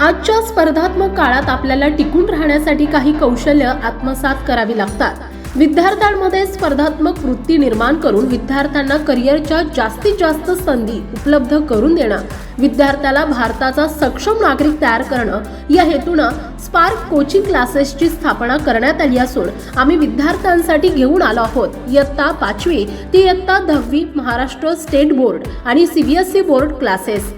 आजच्या स्पर्धात्मक काळात आपल्याला टिकून राहण्यासाठी काही कौशल्य आत्मसात करावी लागतात. विद्यार्थ्यांमध्ये स्पर्धात्मक वृत्ती निर्माण करून विद्यार्थ्यांना करिअरच्या जास्तीत जास्त संधी उपलब्ध करून देणं विद्यार्थ्याला भारताचा सक्षम नागरिक तयार करणं या हेतूनं स्पार्क कोचिंग क्लासेसची स्थापना करण्यात आली असून आम्ही विद्यार्थ्यांसाठी घेऊन आलो आहोत. इयत्ता पाचवी ते इयत्ता दहावी महाराष्ट्र स्टेट बोर्ड आणि सीबीएसई बोर्ड क्लासेस.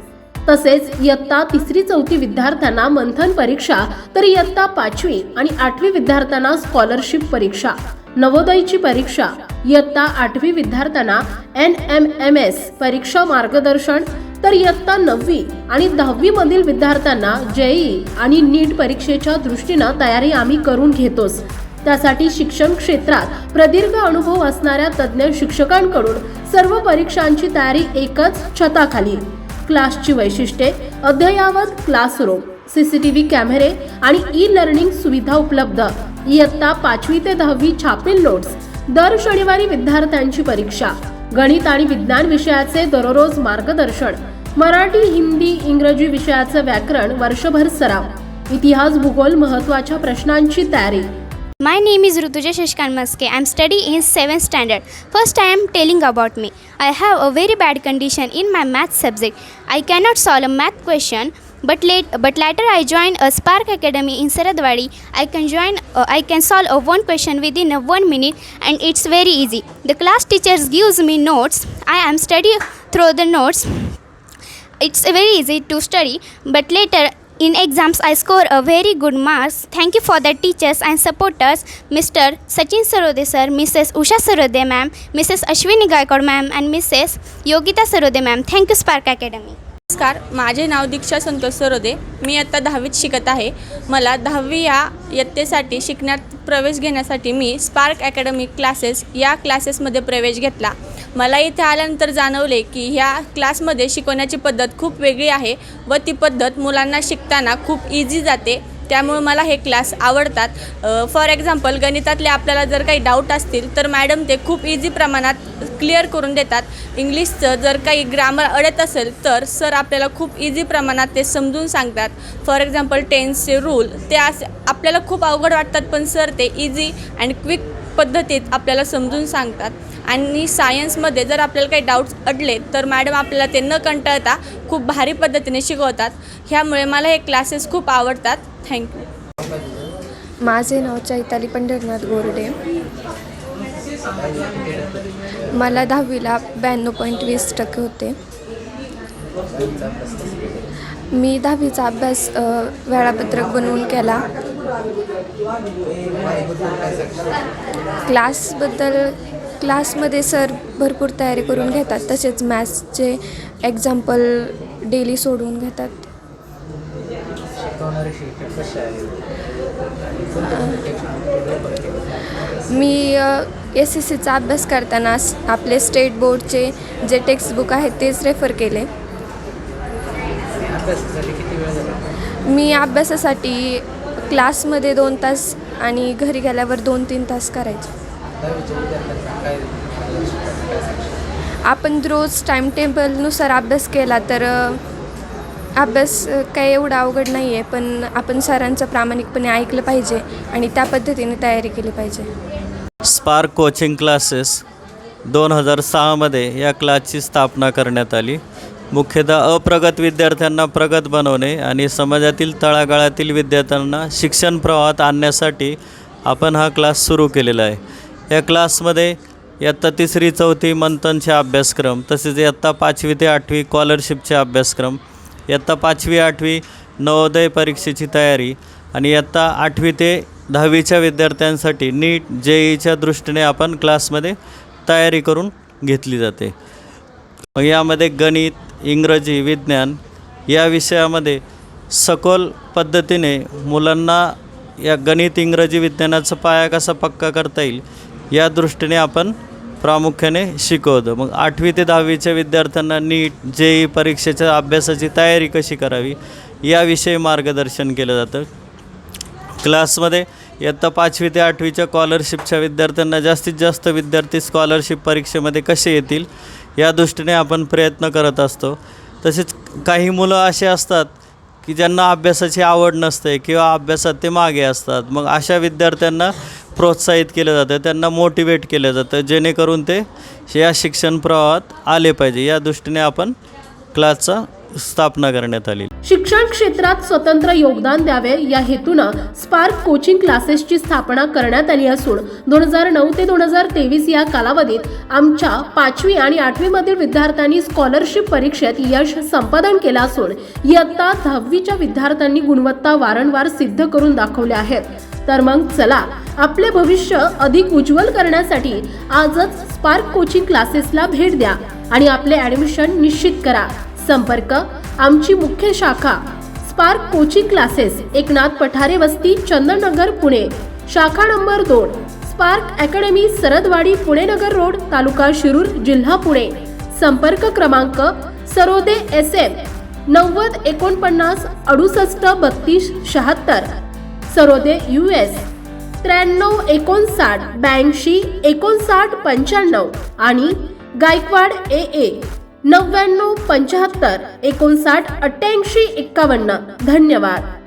तसेच इयत्ता तिसरी चौथी विद्यार्थ्यांना मंथन परीक्षा तर इयत्ता पाचवी आणि आठवी विद्यार्थ्यांना स्कॉलरशिप परीक्षा. नवोदयची परीक्षा इयत्ता आठवी विद्यार्थ्यांना एन एम एम एस परीक्षा मार्गदर्शन तर इयत्ता नववी आणि दहावी मधील विद्यार्थ्यांना जेई आणि नीट परीक्षेच्या दृष्टीनं तयारी आम्ही करून घेतोच. त्यासाठी शिक्षण क्षेत्रात प्रदीर्घ अनुभव असणाऱ्या तज्ज्ञ शिक्षकांकडून सर्व परीक्षांची तयारी एकच छताखाली. क्लासची वैशिष्ट्ये अद्ययावत क्लासरूम सीसीटीव्ही कॅमेरे आणि ई लर्निंग सुविधा उपलब्ध. इयत्ता पाचवी ते दहावी छापील नोट्स. दर शनिवारी विद्यार्थ्यांची परीक्षा. गणित आणि विज्ञान विषयाचे दररोज मार्गदर्शन. मराठी हिंदी इंग्रजी विषयाचं व्याकरण वर्षभर सराव. इतिहास भूगोल महत्त्वाच्या प्रश्नांची तयारी. My name is Rutuja Shashkan Maske. I am studying in 7th standard. First, I am telling about me. I have a very bad condition in my math subject. I cannot solve a math question, but late, but later I joined a Spark Academy in Saradwadi. I can join. Uh, I can solve a one question within a one minute, and it's very easy. The class teachers gives me notes. I am study through the notes. It's very easy to study, but later in exams I score a very good marks. Thank you for the teachers and supporters, Mr. Sachin Sarode sir, Mrs. Usha Sarode ma'am, Mrs. Ashwini Gaikwad ma'am and Mrs. Yogita Sarode ma'am. Thank you Spark Academy. नमस्कार माझे नाव दीक्षा संतोष सरोदे मी आत्ता दहावीत शिकत आहे मला दहावी या इयत्तेसाठी शिकण्यात प्रवेश घेण्यासाठी मी स्पार्क अकॅडमी क्लासेस या क्लासेसमध्ये प्रवेश घेतला मला इथे आल्यानंतर जाणवले की ह्या क्लासमध्ये शिकवण्याची पद्धत खूप वेगळी आहे व ती पद्धत मुलांना शिकताना खूप इझी जाते. त्यामुळे मला हे क्लास आवडतात. फॉर एक्झाम्पल गणितातले आपल्याला जर काही डाऊट असतील तर मॅडम ते खूप इझी प्रमाणात क्लिअर करून देतात. इंग्लिशचं जर काही ग्रामर अडत असेल तर सर आपल्याला खूप इझी प्रमाणात ते समजून सांगतात. फॉर एक्झाम्पल टेन्सचे रूल ते असे आपल्याला खूप अवघड वाटतात पण सर ते इझी अँड क्विक पद्धतीत आपल्याला समजून सांगतात. आणि सायन्समध्ये जर आपल्याला काही डाऊट्स अडले तर मॅडम आपल्याला ते न कंटाळता खूप भारी पद्धतीने शिकवतात. ह्यामुळे मला हे क्लासेस खूप आवडतात. थँक्यू माझे नाव चैताली पंढरनाथ गोरडे. मला दहावीला ब्याण्णव पॉईंट वीस टक्के होते. मी दहावीचा अभ्यास वेळापत्रक बनवून केला. क्लासबद्दल क्लासमध्ये सर भरपूर तयारी करून घेतात तसेच मॅथ्सचे एक्झाम्पल डेली सोडवून घेतात. मी एस एस सीचा अभ्यास करताना आपले स्टेट बोर्डचे जे टेक्स्टबुक आहेत तेच रेफर केले. मी अभ्यासासाठी क्लासमध्ये दोन तास आणि घरी गेल्यावर दोन तीन तास करायचे. आपण रोज टाईम टेबलनुसार अभ्यास केला तर अभ्यास काही एवढा अवघड नाही आहे पण आपण सरांचं प्रामाणिकपणे ऐकलं पाहिजे आणि त्या पद्धतीने तयारी केली पाहिजे. स्पार्क कोचिंग क्लासेस दोन हजार सहामध्ये या क्लासची स्थापना करण्यात आली. मुख्यतः अप्रगत विद्यार्थ्यांना प्रगत बनवणे आणि समाजातील तळागाळातील विद्यार्थ्यांना शिक्षण प्रवाहात आणण्यासाठी आपण हा क्लास सुरू केलेला आहे. या क्लासमध्ये इयत्ता तिसरी चौथी मंथनचे अभ्यासक्रम तसेच इयत्ता पाचवी ते आठवी स्कॉलरशिपचे अभ्यासक्रम इयत्ता पाचवी आठवी नवोदय परीक्षेची तयारी आणि इयत्ता आठवी ते दहावीच्या विद्यार्थ्यांसाठी नीट जे ईच्या दृष्टीने आपण क्लासमध्ये तयारी करून घेतली जाते. मग यामध्ये गणित इंग्रजी विज्ञान या विषयामध्ये सखोल पद्धतीने मुलांना या गणित इंग्रजी विज्ञानाचा पाया कसा पक्का करता येईल या दृष्टीने आपण प्रामुख्याने शिकवतो. मग आठवी ते दहावीच्या विद्यार्थ्यांना नीट जे ई परीक्षेच्या अभ्यासाची तयारी कशी करावी याविषयी मार्गदर्शन केलं जातं. क्लासमध्ये इयत्ता पाचवी ते आठवीच्या स्कॉलरशिपच्या विद्यार्थ्यांना जास्तीत जास्त विद्यार्थी स्कॉलरशिप परीक्षेमध्ये कसे येतील या दृष्टीने आपण प्रयत्न करत असतो. तसेच काही मुलं असे असतात की ज्यांना अभ्यासाची आवड नसते किंवा अभ्यासात ते मागे असतात. मग अशा विद्यार्थ्यांना प्रोत्साहित केलं जातं त्यांना मोटिवेट केलं जातं जेणेकरून ते या शिक्षण प्रवाहात आले पाहिजे. या दृष्टीने आपण क्लासचा स्थापना करण्यात आली शिक्षण क्षेत्रात स्वतंत्र योगदान द्यावे या हेतूनं स्पार्क कोचिंग क्लासेसची स्थापना करण्यात आली असून दोन हजार नऊ ते दोन हजार तेवीस या कालावधीत आमच्या पाचवी आणि आठवीमधील विद्यार्थ्यांनी स्कॉलरशिप परीक्षेत यश संपादन केलं असून इयत्ता दहावीच्या विद्यार्थ्यांनी गुणवत्ता वारंवार सिद्ध करून दाखवल्या आहेत. तर मग चला आपले भविष्य अधिक उज्ज्वल करण्यासाठी आजच स्पार्क कोचिंग क्लासेसला भेट द्या आणि आपले ॲडमिशन निश्चित करा. संपर्क आमची मुख्य शाखा spark coaching classes Eknath Pathare वस्ती चंदननगर पुणे. शाखा नंबर दोन spark academy Saradwadi Pune Nagar road तालुका शिरूर जिल्हा पुणे. संपर्क क्रमांक सरोदे एस एम नव्वद एकोणपन्नास अडुसष्ट बत्तीस शहात्तर. सरोदे यू एस त्र्याण्णव एकोणसाठ ब्याऐंशी एकोणसाठ पंच्याण्णव आणि गायकवाड ए ए नव्याण्णव पंच्याहत्तर एकोणसाठ अठ्ठ्याऐंशी एक्कावन्न. धन्यवाद.